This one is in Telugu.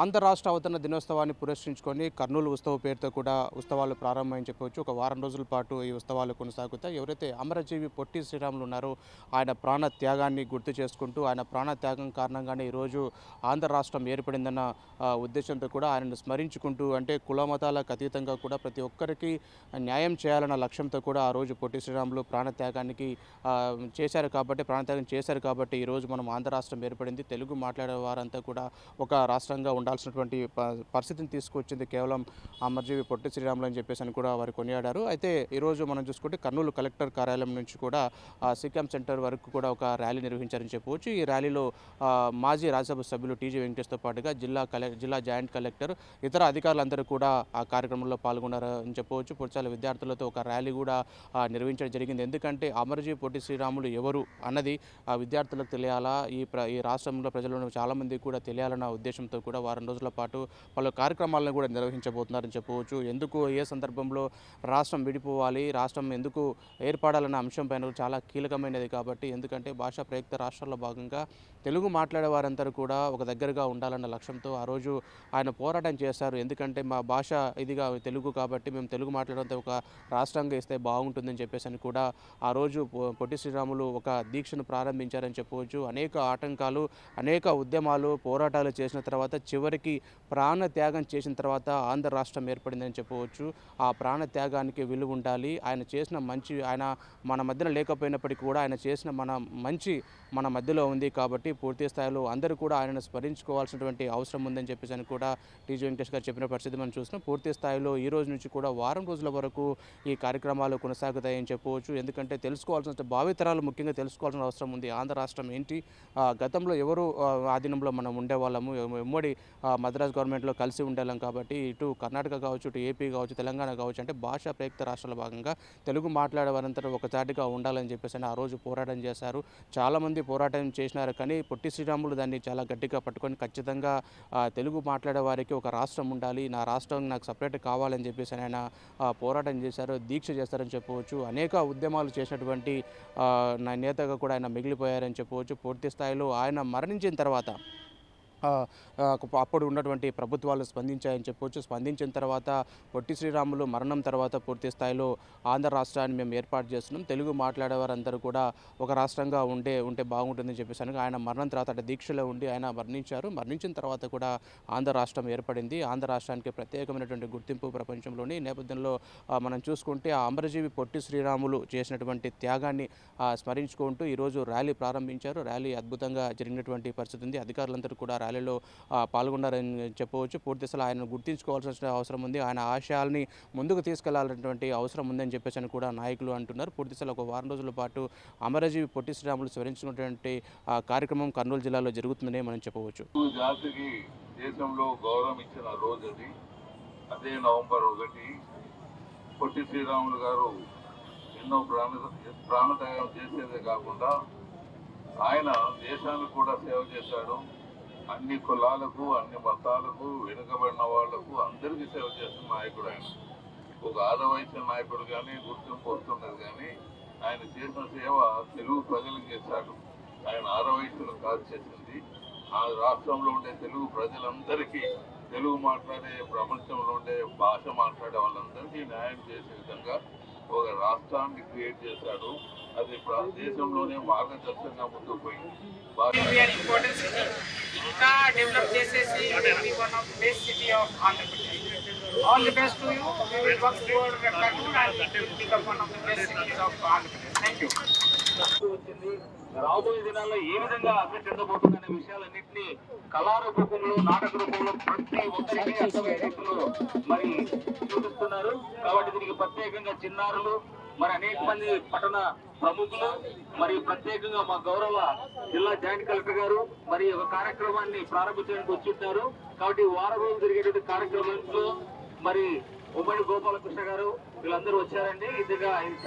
ఆంధ్ర రాష్ట్ర అవతరణ దినోత్సవాన్ని పురస్కరించుకొని కర్నూలు ఉత్సవ పేరుతో కూడా ఉత్సవాలు ప్రారంభమని చెప్పవచ్చు. ఒక వారం రోజుల పాటు ఈ ఉత్సవాలు కొనసాగుతాయి. ఎవరైతే అమరజీవి పొట్టి శ్రీరాములు ఉన్నారో ఆయన ప్రాణ త్యాగాన్ని గుర్తు చేసుకుంటూ ఆయన ప్రాణ త్యాగం కారణంగానే ఈరోజు ఆంధ్ర రాష్ట్రం ఏర్పడిందన్న ఉద్దేశంతో కూడా ఆయనను స్మరించుకుంటూ అంటే కులమతాలకు అతీతంగా కూడా ప్రతి ఒక్కరికి న్యాయం చేయాలన్న లక్ష్యంతో కూడా ఆ రోజు పొట్టి శ్రీరాములు ప్రాణ త్యాగానికి చేశారు కాబట్టి ప్రాణత్యాగం చేశారు కాబట్టి ఈరోజు మనం ఆంధ్ర రాష్ట్రం ఏర్పడింది. తెలుగు మాట్లాడే వారంతా కూడా ఒక రాష్ట్రంగా ఉండాల్సినటువంటి ప- పరిస్థితిని తీసుకొచ్చింది కేవలం అమర్జీవి పొట్టి శ్రీరాములు అని చెప్పేసి అని కూడా వారు కొనియాడారు. అయితే ఈరోజు మనం చూసుకుంటే కర్నూలు కలెక్టర్ కార్యాలయం నుంచి కూడా సిక్కాం సెంటర్ వరకు కూడా ఒక ర్యాలీ నిర్వహించారని చెప్పవచ్చు. ఈ ర్యాలీలో మాజీ రాజ్యసభ సభ్యులు టీజీ వెంకటేష్తో పాటుగా జిల్లా జిల్లా జాయింట్ కలెక్టర్ ఇతర అధికారులందరూ కూడా ఆ కార్యక్రమంలో పాల్గొన్నారు అని చెప్పవచ్చు. పురచాల విద్యార్థులతో ఒక ర్యాలీ కూడా నిర్వహించడం జరిగింది. ఎందుకంటే అమర్జీ పొట్టి శ్రీరాములు ఎవరు అన్నది విద్యార్థులకు తెలియాలా? ఈ ప్ర ఈ రాష్ట్రంలో ప్రజలను చాలామంది కూడా తెలియాలన్న ఉద్దేశంతో కూడా వారు రెండు రోజుల పాటు పలు కార్యక్రమాలను కూడా నిర్వహించబోతున్నారని చెప్పవచ్చు. ఎందుకు ఏ సందర్భంలో రాష్ట్రం విడిపోవాలి రాష్ట్రం ఎందుకు ఏర్పడాలన్న అంశంపైన చాలా కీలకమైనది కాబట్టి ఎందుకంటే భాషా ప్రయుక్త రాష్ట్రాల్లో భాగంగా తెలుగు మాట్లాడే వారందరూ కూడా ఒక దగ్గరగా ఉండాలన్న లక్ష్యంతో ఆ రోజు ఆయన పోరాటం చేశారు. ఎందుకంటే మా భాష ఇదిగా తెలుగు కాబట్టి మేము తెలుగు మాట్లాడంతో ఒక రాష్ట్రంగా ఇస్తే బాగుంటుందని చెప్పేసి అని కూడా ఆ రోజు పొట్టి శ్రీరాములు ఒక దీక్షను ప్రారంభించారని చెప్పవచ్చు. అనేక ఆటంకాలు అనేక ఉద్యమాలు పోరాటాలు చేసిన తర్వాత చివరికి ప్రాణ త్యాగం చేసిన తర్వాత ఆంధ్ర రాష్ట్రం ఏర్పడిందని చెప్పవచ్చు. ఆ ప్రాణ త్యాగానికి విలువ ఉండాలి. ఆయన చేసిన మంచి ఆయన మన మధ్యన లేకపోయినప్పటికీ కూడా ఆయన చేసిన మన మంచి మన మధ్యలో ఉంది కాబట్టి పూర్తి స్థాయిలో అందరూ కూడా ఆయనను స్మరించుకోవాల్సినటువంటి అవసరం ఉందని చెప్పేసి అని కూడా టీజీ వెంకటేష్ గారు చెప్పిన పరిస్థితి మనం చూస్తున్నాం. పూర్తి స్థాయిలో ఈ రోజు నుంచి కూడా వారం రోజుల వరకు ఈ కార్యక్రమాలు కొనసాగుతాయని చెప్పవచ్చు. ఎందుకంటే తెలుసుకోవాల్సిన భావితరాలు ముఖ్యంగా తెలుసుకోవాల్సిన అవసరం ఉంది. ఆంధ్ర రాష్ట్రం ఏంటి? గతంలో ఎవరు ఆ, ఆధీనంలో మనం ఉండేవాళ్ళము? ఉమ్మడి మద్రాస్ గవర్నమెంట్లో కలిసి ఉండేళ్ళం కాబట్టి ఇటు కర్ణాటక కావచ్చు ఇటు ఏపీ కావచ్చు తెలంగాణ కావచ్చు అంటే భాషా ప్రయుక్త రాష్ట్రాల భాగంగా తెలుగు మాట్లాడే వారంతా ఒక ఉండాలని చెప్పేసి ఆ రోజు పోరాటం చేశారు. చాలామంది పోరాటం చేసినారు కానీ పొట్టి శ్రీరాములు దాన్ని చాలా గట్టిగా పట్టుకొని ఖచ్చితంగా తెలుగు మాట్లాడే వారికి ఒక రాష్ట్రం ఉండాలి నా రాష్ట్రం నాకు సపరేట్ కావాలని చెప్పేసి ఆయన పోరాటం చేశారు దీక్ష చేస్తారని చెప్పవచ్చు. అనేక ఉద్యమాలు చేసినటువంటి నా నేతగా కూడా ఆయన మిగిలిపోయారని చెప్పవచ్చు. పూర్తి స్థాయిలో ఆయన మరణించిన తర్వాత అప్పుడు ఉన్నటువంటి ప్రభుత్వాలు స్పందించాయని చెప్పొచ్చు. స్పందించిన తర్వాత పొట్టి శ్రీరాములు మరణం తర్వాత పూర్తి స్థాయిలో ఆంధ్ర రాష్ట్రాన్ని మేము ఏర్పాటు చేస్తున్నాం. తెలుగు మాట్లాడేవారందరూ కూడా ఒక రాష్ట్రంగా ఉండే ఉంటే బాగుంటుందని చెప్పేసి ఆయన మరణం తర్వాత అంటే దీక్షలో ఉండి ఆయన మరణించారు. మరణించిన తర్వాత కూడా ఆంధ్ర రాష్ట్రం ఏర్పడింది. ఆంధ్ర రాష్ట్రానికి ప్రత్యేకమైనటువంటి గుర్తింపు ప్రపంచంలోని ఈ నేపథ్యంలో మనం చూసుకుంటే ఆ అమరజీవి పొట్టి శ్రీరాములు చేసినటువంటి త్యాగాన్ని స్మరించుకుంటూ ఈరోజు ర్యాలీ ప్రారంభించారు. ర్యాలీ అద్భుతంగా జరిగినటువంటి పరిస్థితి ఉంది. అధికారులందరూ కూడా ర్యాలీలో పాల్గొన్నారని చెప్పవచ్చు. పూర్తి అసలు ఆయన గుర్తించుకోవాల్సిన అవసరం ఉంది. ఆయన ఆశయాల్ని ముందుకు తీసుకెళ్ళాలన్నటువంటి అవసరం ఉందని చెప్పేసి అని కూడా నాయకులు అంటున్నారు. పూర్తి అసలు ఒక వారం రోజుల పాటు అమరజీవి పొట్టి శ్రీరాములు స్మరించినటువంటి కార్యక్రమం కర్నూలు జిల్లాలో జరుగుతుందని మనం చెప్పవచ్చు. జాతికి దేశంలో గౌరవం ఇచ్చిన రోజు అది అదే నవంబర్ ఒకటి. పొట్టి శ్రీరాములు గారు ఎన్నో ప్రాణ ప్రాణత్యాగం చేసేదే కాకుండా ఆయన దేశానికి కూడా సేవ చేశాడు. అన్ని కులాలకు అన్ని మతాలకు వెనుకబడిన వాళ్ళకు అందరికీ సేవ చేసిన నాయకుడు ఆయన. ఒక ఆదవైశ్య నాయకుడు కానీ గుర్తింపు వస్తున్నది కానీ ఆయన చేసిన సేవ తెలుగు ప్రజలకు చేశాడు ఆయన ఆరవయసులు కాదు చేసింది. ఆ రాష్ట్రంలో ఉండే తెలుగు ప్రజలందరికీ తెలుగు మాట్లాడే ప్రపంచంలో ఉండే భాష మాట్లాడే వాళ్ళందరికీ న్యాయం చేసే విధంగా ఒక రాష్ట్రాన్ని క్రియేట్ చేశాడు. అది దేశంలోనే మార్గదర్శకంగా ముందుకు పోయింది. ఇంపార్టెన్స్ ఇంకా డెవలప్ చేసేసి one of best city of Andhra Pradesh all the best to you work and become one of the best cities of Andhra Pradesh thank you వచ్చింది రాబోయే దినాల్లో ఏ విధంగా అభివృద్ధి చెందబోతుందనే విషయాలన్నింటినీ కళారూపంలో నాటక రూపంలో ప్రతి ఒక్కరికి అర్థమయ్యే రీతిలో మరి చూపిస్తున్నారు. కాబట్టి దీనికి ప్రత్యేకంగా చిన్నారులు మరి అనేక మంది పట్టణ ప్రముఖులు మరి ప్రత్యేకంగా మా గౌరవ జిల్లా జాయింట్ కలెక్టర్ గారు మరి ఒక కార్యక్రమాన్ని ప్రారంభించడానికి వచ్చుంటారు. కాబట్టి వారం రోజులు జరిగేటువంటి కార్యక్రమంలో మరి ఉమ్మడి గోపాలకృష్ణ గారు వీళ్ళందరూ వచ్చారండి. ఇదిగా ఇది